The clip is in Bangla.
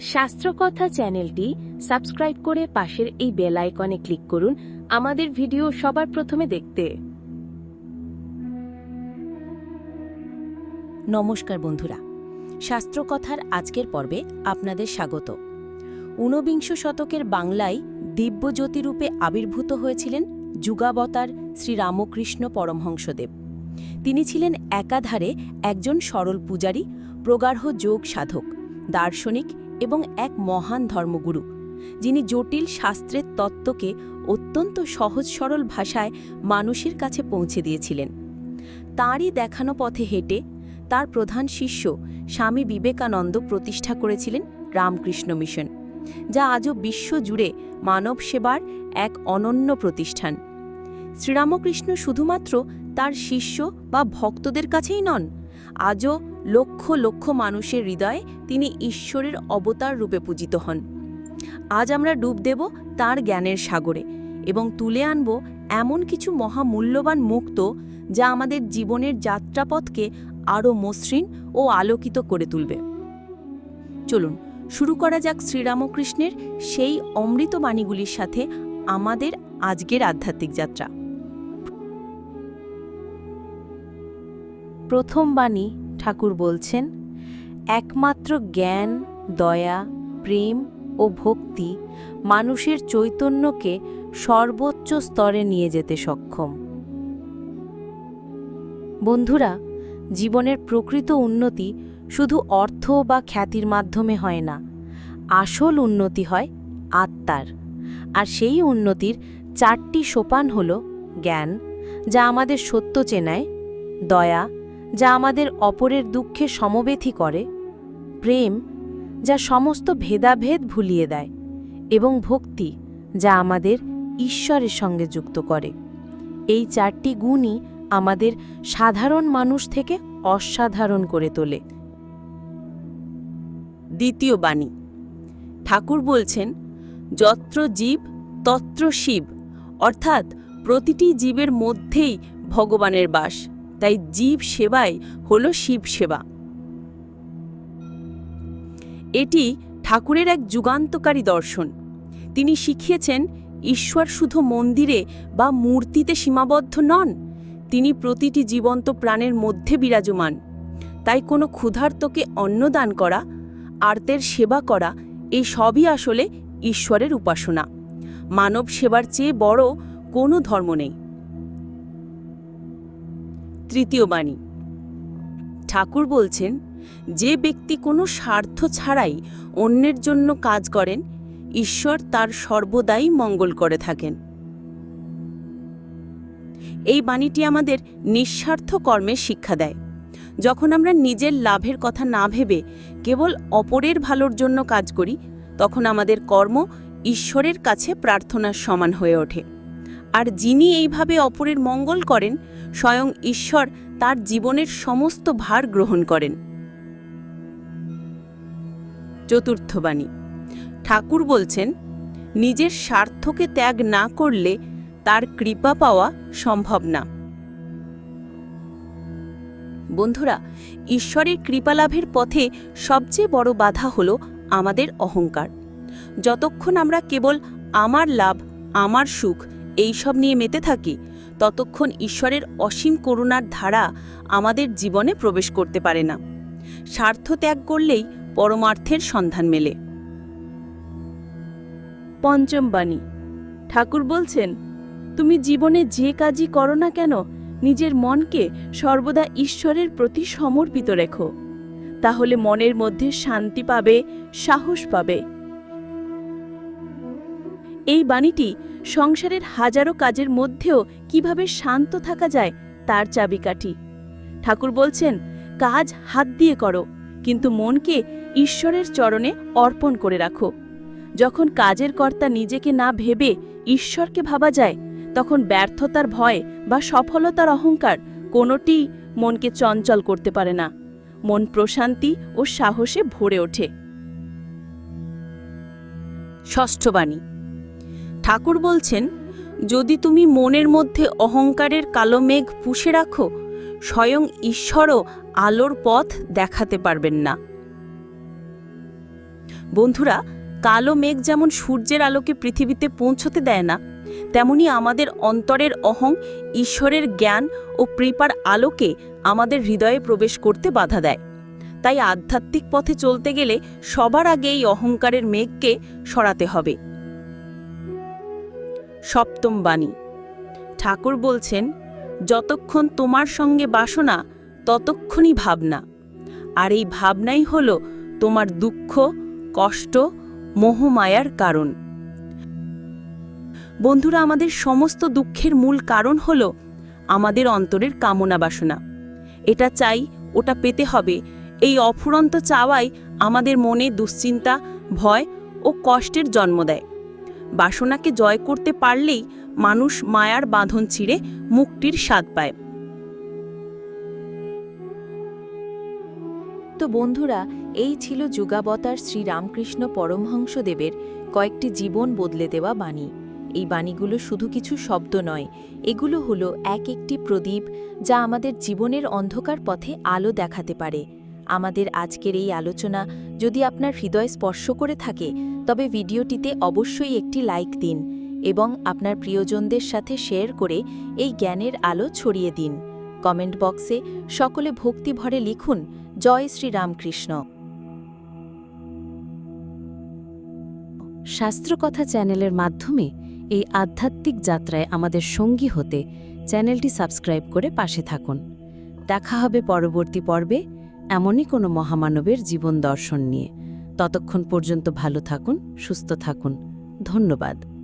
শাস্ত্রকথা চ্যানেলটি সাবস্ক্রাইব করে পাশের এই বেল আইকনে ক্লিক করুন। আমাদের ভিডিও সবার প্রথমে দেখতে। নমস্কার বন্ধুরা। শাস্ত্রকথার আজকের পর্বে আপনাদের স্বাগত। ঊনবিংশ শতকের বাংলায় দিব্যজ্যোতিরূপে আবির্ভূত হয়েছিলেন যুগাবতার শ্রীরামকৃষ্ণ পরমহংসদেব। তিনি ছিলেন একাধারে একজন সরল পূজারী, প্রগাঢ় যোগ সাধক, দার্শনিক এবং এক মহান ধর্মগুরু, যিনি জটিল শাস্ত্রের তত্ত্বকে অত্যন্ত সহজ সরল ভাষায় মানুষের কাছে পৌঁছে দিয়েছিলেন। তাঁরই দেখানো পথে হেঁটে তার প্রধান শিষ্য স্বামী বিবেকানন্দ প্রতিষ্ঠা করেছিলেন রামকৃষ্ণ মিশন, যা আজও বিশ্বজুড়ে মানব সেবার এক অনন্য প্রতিষ্ঠান। শ্রীরামকৃষ্ণ শুধুমাত্র তার শিষ্য বা ভক্তদের কাছেই নন, আজও লক্ষ লক্ষ মানুষের হৃদয়ে তিনি ঈশ্বরের অবতার রূপে পূজিত হন। আজ আমরা ডুব দেব তার জ্ঞানের সাগরে এবং তুলে আনব এমন কিছু মহামূল্যবান মুক্ত যা আমাদের জীবনের যাত্রাপথকে আরও মসৃণ ও আলোকিত করে তুলবে। চলুন, শুরু করা যাক শ্রীরামকৃষ্ণের সেই অমৃত বাণীগুলির সাথে আমাদের আজকের আধ্যাত্মিক যাত্রা। প্রথম বাণী ঠাকুর বলছেন, একমাত্র জ্ঞান, দয়া, প্রেম ও ভক্তি মানুষের চৈতন্যকে সর্বোচ্চ স্তরে নিয়ে যেতে সক্ষম। বন্ধুরা, জীবনের প্রকৃত উন্নতি শুধু অর্থ বা খ্যাতির মাধ্যমে হয় না, আসল উন্নতি হয় আত্মার। আর সেই উন্নতির চারটি সোপান হল জ্ঞান, যা আমাদের সত্য চেনায়, দয়া যা আমাদের অপরের দুঃখে সমবেথী করে, প্রেম যা সমস্ত ভেদাভেদ ভুলিয়ে দেয় এবং ভক্তি যা আমাদের ঈশ্বরের সঙ্গে যুক্ত করে। এই চারটি গুণই আমাদের সাধারণ মানুষ থেকে অসাধারণ করে তোলে। দ্বিতীয় বাণী, ঠাকুর বলছেন, যত্র জীব, তত্র শিব। অর্থাৎ প্রতিটি জীবের মধ্যেই ভগবানের বাস। তাই জীব সেবাই হল শিব সেবা। এটি ঠাকুরের এক যুগান্তকারী দর্শন। তিনি শিখিয়েছেন, ঈশ্বর শুধু মন্দিরে বা মূর্তিতে সীমাবদ্ধ নন, তিনি প্রতিটি জীবন্ত প্রাণের মধ্যে বিরাজমান। তাই কোনো ক্ষুধার্তকে অন্নদান করা, আর্তের সেবা করা, এই সবই আসলে ঈশ্বরের উপাসনা। মানব সেবার চেয়ে বড় কোনো ধর্ম নেই। তৃতীয় বাণী। ঠাকুর বলছেন, যে ব্যক্তি কোনো স্বার্থ ছাড়াই অন্যের জন্য কাজ করেন, ঈশ্বর তার সর্বদাই মঙ্গল করে থাকেন। এই বাণীটি আমাদের নিঃস্বার্থ কর্মের শিক্ষা দেয়। যখন আমরা নিজের লাভের কথা না ভেবে কেবল অপরের ভালোর জন্য কাজ করি, তখন আমাদের কর্ম ঈশ্বরের কাছে প্রার্থনার সমান হয়ে ওঠে। আর যিনি এইভাবে অপরের মঙ্গল করেন, স্বয়ং ঈশ্বর তার জীবনের সমস্ত ভার গ্রহণ করেন। চতুর্থ বাণী। ঠাকুর বলছেন, নিজের স্বার্থকে ত্যাগ না করলে তার কৃপা পাওয়া সম্ভব না। বন্ধুরা, ঈশ্বরের কৃপালাভের পথে সবচেয়ে বড় বাধা হল আমাদের অহংকার। যতক্ষণ আমরা কেবল আমার লাভ, আমার সুখ এইসব নিয়ে মেতে থাকি, ততক্ষণ ঈশ্বরের অসীম করুণার ধারা আমাদের জীবনে প্রবেশ করতে পারে না। স্বার্থ ত্যাগ করলেই পরমার্থের সন্ধান মেলে। পঞ্চম বাণী। ঠাকুর বলছেন, তুমি জীবনে যে কাজই করো না কেন, নিজের মনকে সর্বদা ঈশ্বরের প্রতি সমর্পিত রেখো। তাহলে মনের মধ্যে শান্তি পাবে, সাহস পাবে। এই বাণীটি সংসারের হাজারো কাজের মধ্যেও কীভাবে শান্ত থাকা যায়, তার চাবিকাঠি। ঠাকুর বলছেন, কাজ হাত দিয়ে করো, কিন্তু মনকে ঈশ্বরের চরণে অর্পণ করে রাখো। যখন কাজের কর্তা নিজেকে না ভেবে ঈশ্বরকে ভাবা যায়, তখন ব্যর্থতার ভয় বা সফলতার অহংকার কোনোটি মনকে চঞ্চল করতে পারে না। মন প্রশান্তি ও সাহসে ভরে ওঠে। ষষ্ঠ বাণী। ঠাকুর বলছেন, যদি তুমি মনের মধ্যে অহংকারের কালো মেঘ পুষে রাখো, স্বয়ং ঈশ্বরও আলোর পথ দেখাতে পারবেন না। বন্ধুরা, কালো মেঘ যেমন সূর্যের আলোকে পৃথিবীতে পৌঁছতে দেয় না, তেমনি আমাদের অন্তরের অহং ঈশ্বরের জ্ঞান ও কৃপার আলোকে আমাদের হৃদয়ে প্রবেশ করতে বাধা দেয়। তাই আধ্যাত্মিক পথে চলতে গেলে সবার আগে এই অহংকারের মেঘকে সরাতে হবে। সপ্তম বাণী। ঠাকুর বলছেন, যতক্ষণ তোমার সঙ্গে বাসনা, ততক্ষণই ভাবনা। আর এই ভাবনাই হল তোমার দুঃখ, কষ্ট, মোহমায়ার কারণ। বন্ধুরা, আমাদের সমস্ত দুঃখের মূল কারণ হল আমাদের অন্তরের কামনা বাসনা। এটা চাই, ওটা পেতে হবে। এই অফুরন্ত চাওয়াই আমাদের মনে দুশ্চিন্তা, ভয় ও কষ্টের জন্ম দেয়। বাসনাকে জয় করতে পারলেই মানুষ মায়ার বাঁধন ছিঁড়ে মুক্তির স্বাদ পায়। তো বন্ধুরা, এই ছিল যুগাবতার শ্রী রামকৃষ্ণ পরমহংসদেবের কয়েকটি জীবন বদলে দেওয়া বাণী। এই বাণীগুলো শুধু কিছু শব্দ নয়, এগুলো হলো এক একটি প্রদীপ যা আমাদের জীবনের অন্ধকার পথে আলো দেখাতে পারে। আমাদের আজকের এই আলোচনা যদি আপনার হৃদয় স্পর্শ করে থাকে, তবে ভিডিওটিতে অবশ্যই একটি লাইক দিন এবং আপনার প্রিয়জনদের সাথে শেয়ার করে এই জ্ঞানের আলো ছড়িয়ে দিন। কমেন্ট বক্সে সকলে ভক্তি ভরে লিখুন, জয় শ্রী রামকৃষ্ণ শাস্ত্রকথা চ্যানেলের মাধ্যমে এই আধ্যাত্মিক যাত্রায় আমাদের সঙ্গী হতে চ্যানেলটি সাবস্ক্রাইব করে পাশে থাকুন। দেখা হবে পরবর্তী পর্বে। এমনই কোনো মহামানবের জীবন দর্শন নিয়ে। ততক্ষণ পর্যন্ত ভালো থাকুন সুস্থ থাকুন। ধন্যবাদ।